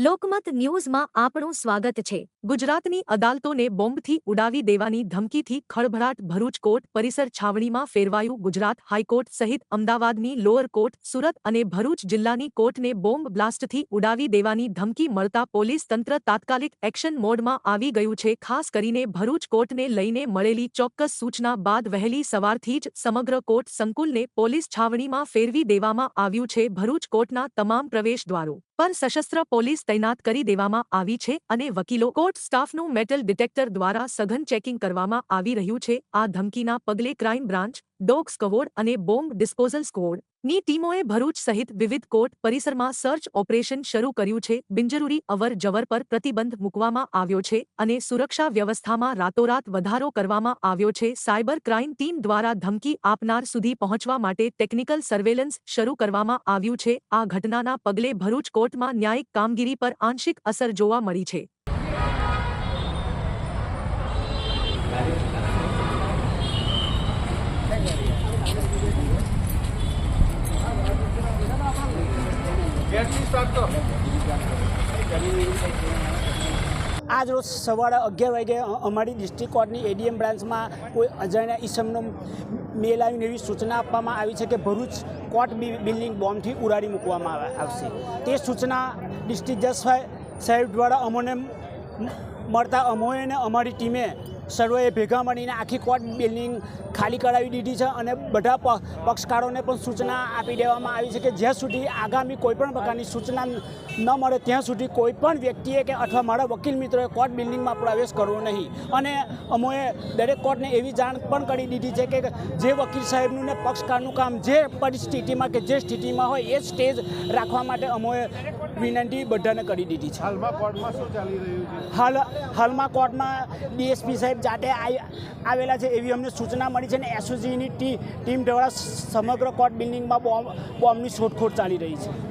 લોકમત ન્યૂઝમાં આપણું સ્વાગત છે. ગુજરાતની અદાલતોને બોમ્બથી ઉડાવી દેવાની ધમકીથી ખળભળાટ ભરૂચ કોર્ટ પરિસર છાવણીમાં ફેરવાયું ગુજરાત હાઈકોર્ટ સહિત અમદાવાદની લોઅર કોર્ટ, સુરત અને ભરૂચ જિલ્લાની કોર્ટને બોમ્બ બ્લાસ્ટથી ઉડાવી દેવાની ધમકી મળતા પોલીસ તંત્ર તાત્કાલિક એક્શન મોડમાં આવી ગયું છે. ખાસ કરીને ભરૂચ કોર્ટને લઈને મળેલી ચોક્કસ સૂચના બાદ વહેલી સવારથી જ સમગ્ર કોર્ટ સંકુલને પોલીસ છાવણીમાં ફેરવી દેવામાં આવ્યું છે. ભરૂચ કોર્ટના તમામ પ્રવેશ દ્વારો પર સશસ્ત્ર પોલીસ તૈનાત કરી દેવામાં આવી છે અને વકીલો કોર્ટ સ્ટાફનું મેટલ ડિટેક્ટર દ્વારા સઘન ચેકિંગ કરવામાં આવી રહ્યું છે. આ ધમકીના પગલે ક્રાઇમ બ્રાન્ચ, ડોગ સ્કવોડ અને બોમ્બ ડિસ્પોઝલ સ્કોડ ની ટીમોએ ભરૂચ સહિત વિવિધ કોર્ટ પરિસરમાં સર્ચ ઓપરેશન શરૂ કર્યું છે. બિનજરૂરી અવર જવર પર પ્રતિબંધ મૂકવામાં આવ્યો છે અને સુરક્ષા વ્યવસ્થામાં રાતોરાત વધારો કરવામાં આવ્યો છે. સાયબર ક્રાઇમ ટીમ દ્વારા ધમકી આપનાર સુધી પહોંચવા માટે ટેકનિકલ સર્વેલન્સ શરૂ કરવામાં આવ્યું છે. આ ઘટનાના પગલે ભરૂચ કોર્ટમાં ન્યાયિક કામગીરી પર આંશિક અસર જોવા મળી છે. આજ રોજ સવારે અગિયાર વાગે અમારી ડિસ્ટ્રિક્ટ કોર્ટની એડીએમ બ્રાન્ચમાં કોઈ અજાણ્યા ઈસમનો મેલ આવીને એવી સૂચના આપવામાં આવી છે કે ભરૂચ કોર્ટ બિલ્ડિંગ બોમ્બથી ઉડાડી મૂકવામાં આવે- આવશે. તે સૂચના ડિસ્ટ્રિક્ટ જજ સાહેબ દ્વારા અમોને મળતા અમોએ અને અમારી ટીમે સર્વેએ ભેગા મળીને આખી કોર્ટ બિલ્ડિંગ ખાલી કરાવી દીધી છે અને બધા પક્ષકારોને પણ સૂચના આપી દેવામાં આવી છે કે જ્યાં સુધી આગામી કોઈપણ પ્રકારની સૂચના ન મળે ત્યાં સુધી કોઈપણ વ્યક્તિએ કે અથવા મારા વકીલ મિત્રોએ કોર્ટ બિલ્ડિંગમાં પ્રવેશ કરવો નહીં. અને અમોએ દરેક કોર્ટને એવી જાણ પણ કરી દીધી છે કે જે વકીલ સાહેબનું ને પક્ષકારનું કામ જે પરિસ્થિતિમાં કે જે સ્થિતિમાં હોય એ સ્ટેજ રાખવા માટે અમોએ વિનંતી બધાને કરી દીધી છે. હાલમાં કોર્ટમાં શું ચાલી રહ્યું છે? હાલ હાલમાં કોર્ટમાં ડીએસપી સાહેબ જાતે આવેલા છે એવી અમને સૂચના મળી છે ને એસઓજીની ટી ટીમ દ્વારા સમગ્ર કોર્ટ બિલ્ડિંગમાં બોમ્બ બોમ્બની શોધખોળ ચાલી રહી છે.